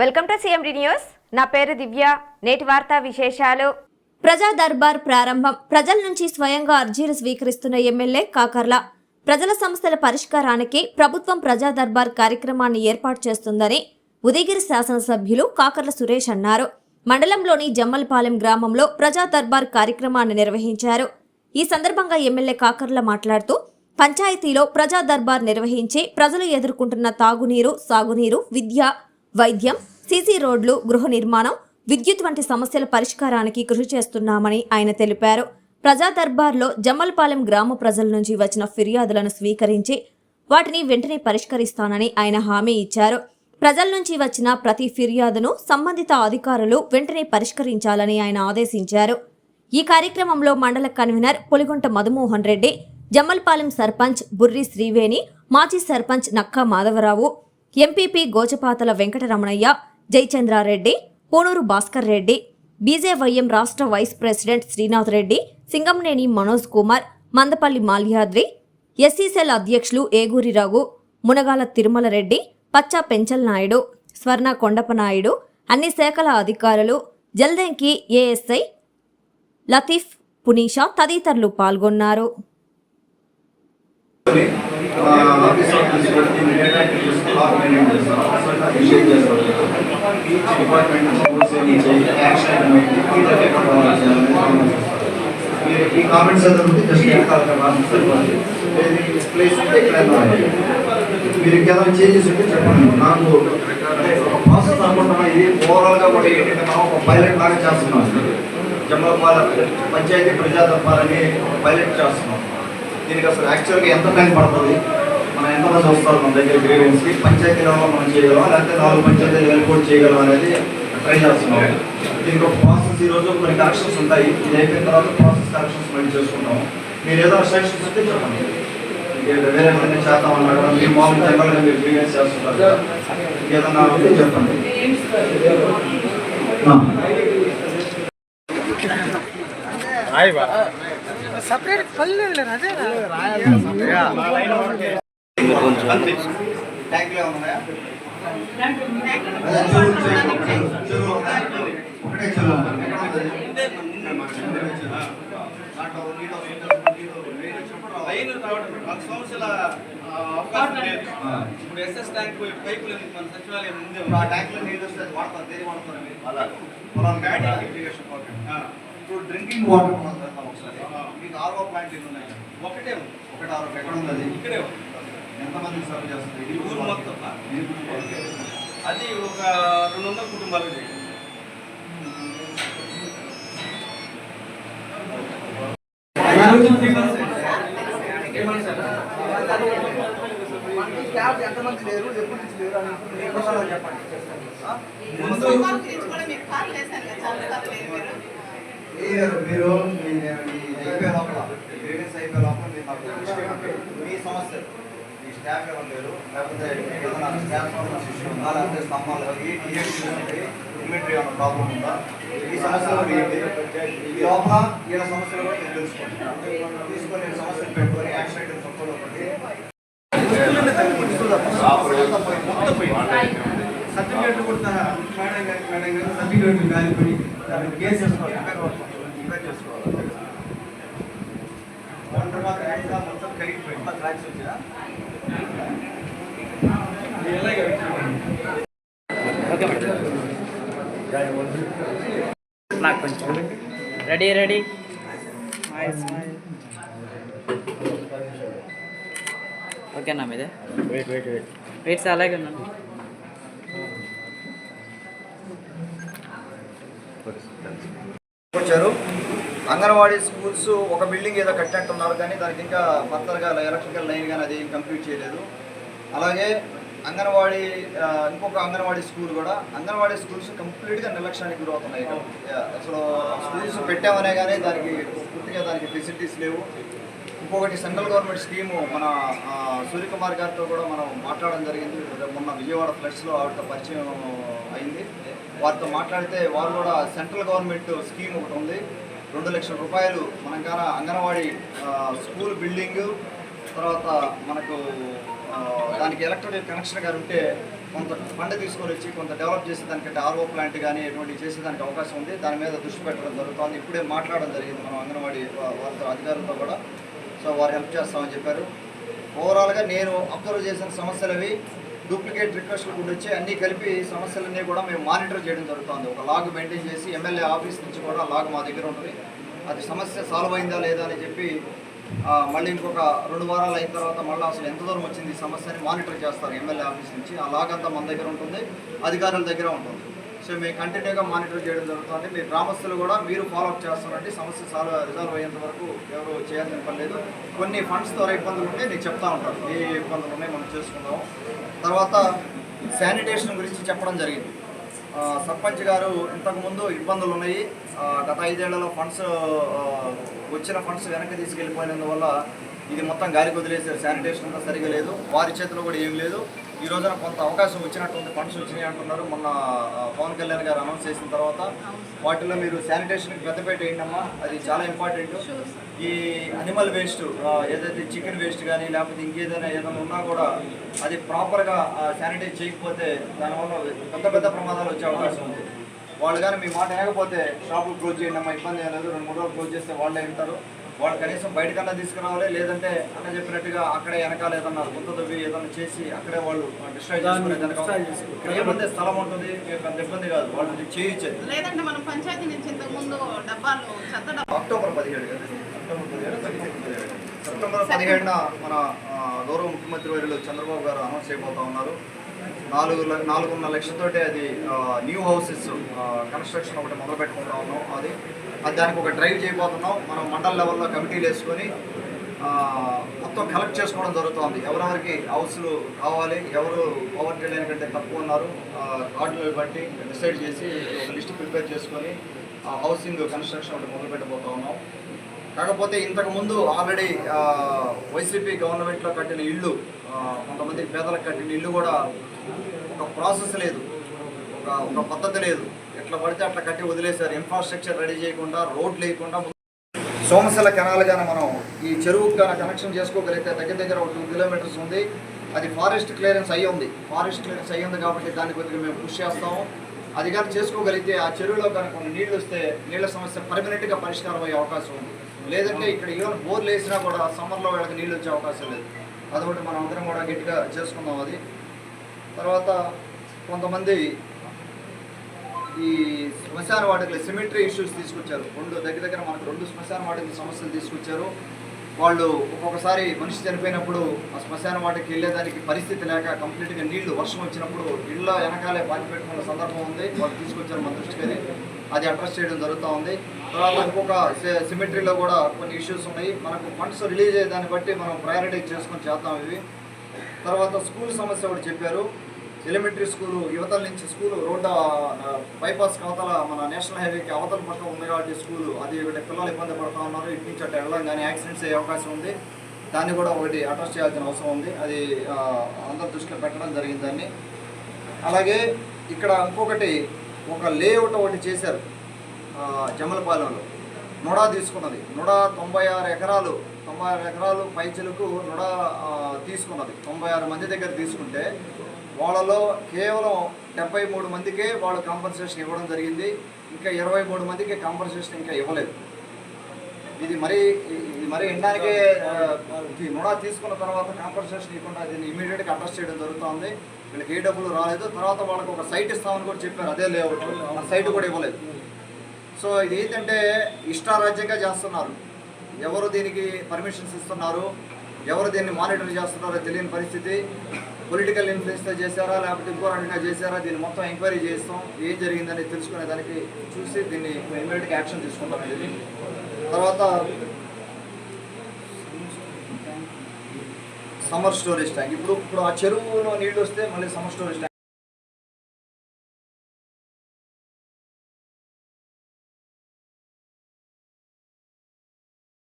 Welcome to CMD news. నా పేరు దివ్య. నేటి వార్తా విశేషాలు. ప్రజా దర్బార్ ప్రారంభం. ప్రజల నుంచి స్వయంగా అర్జీలు స్వీకరిస్తున్న ఎమ్మెల్యే కాకర్ల. ప్రజల సమస్యల పరిష్కారానికి ప్రభుత్వం ప్రజా దర్బార్ కార్యక్రమాన్ని ఏర్పాటు చేస్తుందని ఉదయగిరి శాసనసభ్యులు కాకర్ల సురేష్ అన్నారు. మండలంలోని జమ్మలపాలెం గ్రామంలో ప్రజా దర్బార్ కార్యక్రమాన్ని నిర్వహించారు. ఈ సందర్భంగా ఎమ్మెల్యే కాకర్ల మాట్లాడుతూ పంచాయతీలో ప్రజా దర్బార్ నిర్వహించి ప్రజలు ఎదుర్కొంటున్న తాగునీరు సాగునీరు విద్య వైద్యం సీసీ రోడ్లు గృహ నిర్మాణం విద్యుత్ వంటి సమస్యల పరిష్కారానికి కృషి చేస్తున్నామని ఆయన తెలిపారు. ప్రజా దర్బార్లో జమ్మల్పాలెం గ్రామ ప్రజల నుంచి వచ్చిన ఫిర్యాదులను స్వీకరించి వాటిని వెంటనే పరిష్కరిస్తానని ఆయన హామీ ఇచ్చారు. ప్రజల నుంచి వచ్చిన ప్రతి ఫిర్యాదును సంబంధిత అధికారులు వెంటనే పరిష్కరించాలని ఆయన ఆదేశించారు. ఈ కార్యక్రమంలో మండల కన్వీనర్ పొలిగొంట మధుమోహన్ రెడ్డి జమ్మల్పాలెం సర్పంచ్ బుర్రి శ్రీవేణి మాజీ సర్పంచ్ నక్కా మాధవరావు ఎంపీపీ గోచపాతల వెంకటరమణయ్య జయచంద్రారెడ్డి పోనూరు భాస్కర్ రెడ్డి బీజేవైఎం రాష్ట్ర vice president Srinath Reddy Singamneni Manoj Kumar Mandapalli Malyadri SC cell అధ్యక్షులు ఏగూరి రఘు మునగాల తిరుమల రెడ్డి పచ్చా పెంచల్ నాయుడు స్వర్ణ కొండప నాయుడు అన్ని శాఖల అధికారులు జల్దెంకి ఏఎస్ఐ లతీఫ్ పునీషా తదితరులు పాల్గొన్నారు. ఈ కామెంట్స్ చదువుకుంటే జస్ట్ ప్లేస్ ఉంటే ఇక్కడ మీరు ఇంకేమైనా చేంజెస్ ఉంటే చెప్పండి నాకు ఒక ప్రాసెస్ అనుకుంటున్నా ఇది ఓవరాల్గా కూడా ఏంటంటే మనం ఒక పైలట్ లాగా చేస్తున్నాం జమ్మలపాల పంచాయతీ ప్రజా దర్బారని ఒక పైలట్ చేస్తున్నాం దీనికి అసలు యాక్చువల్గా ఎంత టైం పడుతుంది మనం ఎంతమంది వస్తారు మన దగ్గర గ్రీవెన్స్కి పంచాయతీ లెవెల్లో మనం చేయగలం లేకపోతే నాలుగు పంచాయతీలు వెళ్ళి చేయగలం అనేది ట్రై చేస్తున్నాం. దీనికి ఒక ప్రాసెస్ ఈ రోజు కొన్ని కరెక్షన్స్ ఉంటాయి. ఇది అయిపోయిన తర్వాత ప్రాసెస్ కరెక్షన్స్ మళ్ళీ చేసుకుంటాం మీరు ఏదో సజెషన్స్ ఉంటే చెప్పండి. వేరే అన్నారు కదా మీరు మామూలు జనరల్గా మీరు గ్రీవెన్స్ చేస్తుంటారు కదా. ఇంకేదన్నా ఉంటే చెప్పండి. సపరేట్ పల్లె అదే లేదు. ఆ. ఇప్పుడు ఎస్ఎస్ ట్యాంక్ పైపులు మన సచివాలయం ఇప్పుడు ఆ ట్యాంక్లో నీళ్ళు వస్తే వాడతారు దేని వాడతారు మీరు ఉంది. ఇప్పుడు డ్రింకింగ్ వాటర్ ఒకసారి. మీకు ఆర్ఓ ప్లాంట్ ఉన్నాయి? ఒకటే ఉంది. ఒకటి ఆరో ఎక్కడ ఉంది ఇక్కడే ఉంది. ఎంతమందికి సర్వ్ చేస్తుంది ఈ ఊరు మొత్తం. అది ఒక రెండు వందల కుటుంబాలు. ఎంతమంది లేరు ఎప్పటి నుంచి అని చెప్పండి? ముందు మీరు. అయిపోయే లోపల అయిపోయే లోపల. మీ సమస్య లేరు? లేకపోతే ఏదైనా స్టాఫ్ ఇష్యూ ఉందా లేకపోతే స్తంభాలు ఈ ఇన్వెంటరీ ఏమైనా ప్రాబ్లం ఉందా? ఈ సమస్యలు ఈ లోపల ఈయన సమస్యలు కూడా మీరు తీసుకొని సమస్యలు పెట్టుకొని యాక్షన్ ఐటమ్స్ ఒక్కటి ఒకటి సర్టిఫికేట్లు కూడా మేడం గారి మేడం గారు సర్టిఫికేట్లు కాలిపోయి దాన్ని కేసు చేసుకోవాలి. చేసుకోవాలి వాటర్ మాత్రం మొత్తం కరిగిపోయింది క్రాక్స్ వచ్చినా నాకు కొంచెం రెడీ రెడీ ఓకేనా మీదే wait wait wait wait sir అలాగే ఉన్నాను వచ్చారు. అంగన్వాడీ స్కూల్స్ ఒక బిల్డింగ్ ఏదో కట్టినట్టున్నారు కానీ దానికి ఇంకా ఫర్దర్గా ఎలక్ట్రికల్ లైన్ కానీ అది కంప్లీట్ చేయలేదు. అలాగే అంగన్వాడీ ఇంకొక అంగన్వాడీ స్కూల్ కూడా. అంగన్వాడీ స్కూల్స్ కంప్లీట్గా నిర్లక్ష్యానికి గురవుతున్నాయి. అసలు స్కూల్స్ పెట్టామనే కానీ దానికి పూర్తిగా దానికి ఫెసిలిటీస్ లేవు. ఇంకొకటి సెంట్రల్ గవర్నమెంట్ స్కీము మన సూర్యకుమార్ గారితో కూడా మనం మాట్లాడడం జరిగింది. మొన్న విజయవాడ ఫ్లడ్స్లో ఆవిడతో పరిచయం అయింది. వారితో మాట్లాడితే వారు కూడా సెంట్రల్ గవర్నమెంట్ స్కీమ్ ఒకటి ఉంది. రెండు లక్షల రూపాయలు మనం కాన అంగన్వాడీ స్కూల్ బిల్డింగ్ తర్వాత మనకు దానికి ఎలక్ట్రానిక్ కనెక్షన్ గారు ఉంటే కొంత ఫండ్ తీసుకొని వచ్చి కొంత డెవలప్ చేసి దానికంటే ఆర్ఓ ప్లాంట్ కానీ ఎటువంటి చేసేదానికి అవకాశం ఉంది. దాని మీద దృష్టి పెట్టడం జరుగుతుంది. ఇప్పుడే మాట్లాడడం జరిగింది మనం అంగన్వాడీ వారితో అధికారులతో కూడా. సో వారు హెల్ప్ చేస్తామని చెప్పారు. ఓవరాల్గా నేను అబ్జర్వ్ చేసిన సమస్యలు అవి డూప్లికేట్ రిక్వెస్ట్లు కూడా వచ్చి అన్నీ కలిపి సమస్యలన్నీ కూడా మేము మానిటర్ చేయడం జరుగుతుంది. ఒక లాగ్ మెయింటైన్ చేసి ఎమ్మెల్యే ఆఫీస్ నుంచి కూడా లాగ్ మా దగ్గర ఉంటుంది. అది సమస్య సాల్వ్ అయిందా లేదా అని చెప్పి మళ్ళీ ఇంకొక రెండు వారాలు అయిన తర్వాత మళ్ళీ అసలు ఎంత దూరం వచ్చింది ఈ సమస్యని మానిటర్ చేస్తారు ఎమ్మెల్యే ఆఫీస్ నుంచి. ఆ మన దగ్గర ఉంటుంది అధికారుల దగ్గర ఉంటుంది. సో మేము కంటిన్యూగా మానిటర్ చేయడం జరుగుతుంది. మీ గ్రామస్తులు కూడా మీరు ఫాలోఅప్ చేస్తారంటే సమస్య సాల్వ్ రిజాల్వ్ అయ్యేంత వరకు ఎవరు చేయాల్సిన పని లేదు. కొన్ని ఫండ్స్ ద్వారా ఇబ్బందులు ఉంటే నేను చెప్తా ఉంటారు ఏ ఇబ్బందులు ఉన్నాయి మనం చేసుకుందాం తర్వాత శానిటేషన్ గురించి చెప్పడం జరిగింది. సర్పంచ్ గారు ఇంతకుముందు ఇబ్బందులు ఉన్నాయి. గత ఐదేళ్ళలో ఫండ్స్ వచ్చిన ఫండ్స్ వెనక్కి తీసుకెళ్ళిపోయినందువల్ల ఇది మొత్తం గాలికి వదిలేసారు శానిటేషన్ అంతా సరిగా లేదు. వారి చేతిలో కూడా ఏం లేదు. ఈ రోజున కొంత అవకాశం వచ్చినట్టుంది ఫండ్స్ వచ్చినాయి అంటున్నారు. మొన్న పవన్ కళ్యాణ్ గారు అనౌన్స్ చేసిన తర్వాత వాటిలో మీరు శానిటేషన్కి పెద్దపేట వేయండమ్మా అది చాలా ఇంపార్టెంట్. ఈ అనిమల్ వేస్ట్ ఏదైతే చికెన్ వేస్ట్ కానీ లేకపోతే ఇంకేదైనా ఏదైనా ఉన్నా కూడా అది ప్రాపర్గా శానిటైజ్ చేయకపోతే దానివల్ల పెద్ద పెద్ద ప్రమాదాలు వచ్చే అవకాశం ఉంది. వాళ్ళు కానీ మీ మాట వినకపోతే షాపులు క్లోజ్ చేయండి అమ్మా ఇబ్బంది లేదు. రెండు మూడు రోజులు క్లోజ్ చేస్తే వాళ్ళే వింటారు. వాళ్ళు కనీసం బయటకన్నా తీసుకురావాలి లేదంటే అన్న చెప్పినట్టుగా అక్కడే వెనకాల ఏదన్నా గుంత తవ్వి ఏదన్నా చేసి అక్కడే వాళ్ళు డిస్ట్రాయ్ చేసుకునే ఏముంది? స్థలం ఉంటుంది అంత ఇబ్బంది కాదు. వాళ్ళు చేయొచ్చేది లేదంటే మనం పంచాయతీ నుంచి ఇంతకు ముందు డబ్బాలు చెత్త డబ్బా అక్టోబర్ పదిహేడు కదా? అక్టోబర్ పదిహేడు సెప్టెంబర్ పదిహేడు. సెప్టెంబర్ పదిహేడున మన గౌరవ ముఖ్యమంత్రి వర్యులు చంద్రబాబు గారు అనౌన్స్ అయిపోతా ఉన్నారు. నాలుగు నాలుగున్నర లక్షలతోటి అది న్యూ హౌసెస్ కన్స్ట్రక్షన్ ఒకటి మొదలు పెట్టుకుంటా ఉన్నాం. అది దానికి ఒక డ్రైవ్ చేయబోతున్నాం. మనం మండల లెవెల్లో కమిటీలు వేసుకొని మొత్తం కలెక్ట్ చేసుకోవడం జరుగుతుంది. ఎవరెవరికి హౌస్లు కావాలి ఎవరు పవర్ లేని కంటే తక్కువ ఉన్నారు కార్డులు బట్టి డిసైడ్ చేసి ఒక లిస్ట్ ప్రిపేర్ చేసుకొని ఆ హౌసింగ్ కన్స్ట్రక్షన్ ఒకటి మొదలు పెట్టబోతా ఉన్నాం. కాకపోతే ఇంతకుముందు ఆల్రెడీ వైసీపీ గవర్నమెంట్లో కట్టిన ఇల్లు కొంతమంది పేదలకు కట్టిన ఇల్లు కూడా ఒక ప్రాసెస్ లేదు. ఒక ఒక పద్ధతి లేదు. ఎట్లా పడితే అట్లా కట్టి వదిలేశారు. ఇన్ఫ్రాస్ట్రక్చర్ రెడీ చేయకుండా రోడ్ లేకుండా సోమశల కెనాల్ కానీ మనం ఈ చెరువుకు కానీ కనెక్షన్ చేసుకోగలిగితే దగ్గర దగ్గర ఒక టూ కిలోమీటర్స్ ఉంది. అది ఫారెస్ట్ క్లియరెన్స్ అయ్యి ఉంది. ఫారెస్ట్ క్లియరెన్స్ అయ్యి ఉంది కాబట్టి దాని కొద్దిగా మేము కృషి చేస్తాము. అది కానీ చేసుకోగలిగితే ఆ చెరువులో కానీ కొన్ని నీళ్ళు వస్తే నీళ్ళ సమస్య పర్మనెంట్గా పరిష్కారం అయ్యే అవకాశం ఉంది. లేదంటే ఇక్కడ ఈవెన్ బోర్లు వేసినా కూడా సమ్మర్లో వీళ్ళకి నీళ్ళు వచ్చే అవకాశం లేదు. అదొకటి మనం అందరం కూడా గట్టిగా చేసుకుందాం అది. తర్వాత కొంతమంది ఈ శ్మశాన వాటికలో సిమెట్రీ ఇష్యూస్ తీసుకొచ్చారు. రెండు దగ్గర దగ్గర మనకు రెండు శ్మశాన వాటికల సమస్యలు తీసుకొచ్చారు. వాళ్ళు ఒక్కొక్కసారి మనిషి చనిపోయినప్పుడు ఆ శ్మశాన వాటికి వెళ్ళేదానికి పరిస్థితి లేక కంప్లీట్గా నీళ్ళు వర్షం వచ్చినప్పుడు ఇళ్ళ వెనకాలే పాకిపెట్టుకున్న సందర్భం ఉంది. వాళ్ళు తీసుకొచ్చారు మన దృష్టికి అది అడ్రస్ చేయడం జరుగుతూ ఉంది. తర్వాత ఇంకొక సిమెట్రీలో కూడా కొన్ని ఇష్యూస్ ఉన్నాయి. మనకు ఫండ్స్ రిలీజ్ అయ్యే దాన్ని బట్టి మనం ప్రయారిటైజ్ చేసుకొని చేద్దాం ఇవి. తర్వాత స్కూల్ సమస్య ఒకటి చెప్పారు. ఎలిమెంటరీ స్కూల్ యువతల నుంచి స్కూలు రోడ్డు బైపాస్ అవతల మన నేషనల్ హైవేకి అవతల పక్క ఉంది కాబట్టి స్కూలు. అది ఒకటి పిల్లలు ఇబ్బంది పడుతూ ఉన్నారు. ఇటు నుంచి అటు వెళ్ళడం కానీ యాక్సిడెంట్స్ అయ్యే అవకాశం ఉంది. దాన్ని కూడా ఒకటి అడ్రస్ చేయాల్సిన అవసరం ఉంది. అది అందరి దృష్టిలో పెట్టడం జరిగింది దాన్ని. అలాగే ఇక్కడ ఇంకొకటి ఒక లేఅవుట్ ఒకటి చేశారు జమలపాలెంలో. నుడా తీసుకున్నది. నుడా తొంభై ఆరు ఎకరాలు తొంభై ఆరు ఎకరాలు పైచలకు నుడా తీసుకున్నది. తొంభై ఆరు మంది దగ్గర తీసుకుంటే వాళ్ళలో కేవలం డెబ్బై మూడు మందికే వాళ్ళు కాంపన్సేషన్ ఇవ్వడం జరిగింది. ఇంకా ఇరవై మూడు మందికి కాంపన్సేషన్ ఇంకా ఇవ్వలేదు. ఇది మరి ఇది మరి ఎండానికే ఆ, ఈ నుడా తీసుకున్న తర్వాత కాంపన్సేషన్ ఇవ్వకుండా దీన్ని ఇమీడియట్గా అడ్రస్ చేయడం జరుగుతుంది. వీళ్ళకి ఏ డబ్బులు రాలేదు. తర్వాత వాళ్ళకి ఒక సైట్ ఇస్తామని కూడా చెప్పారు. అదే లేఅవుట్ ఆ సైట్ కూడా ఇవ్వలేదు. సో ఇది ఏంటంటే ఇష్టారాజ్యంగా చేస్తున్నారు. ఎవరు దీనికి పర్మిషన్స్ ఇస్తున్నారు? ఎవరు దీన్ని మానిటర్ చేస్తున్నారో తెలియని పరిస్థితి. పొలిటికల్ ఇన్ఫ్లుయెన్స్తో చేశారా లేకపోతే ఇంకో రకంగా చేశారా? దీన్ని మొత్తం ఎంక్వైరీ చేస్తాం. ఏం జరిగిందని తెలుసుకునే దానికి చూసి దీన్ని ఇమీడియట్గా యాక్షన్ తీసుకుంటాం తర్వాత సమ్మర్ స్టోరేజ్ ట్యాంక్. ఇప్పుడు ఇప్పుడు ఆ చెరువులో నీళ్ళు వస్తే మళ్ళీ సమ్మర్ స్టోరేజ్ ట్యాంక్.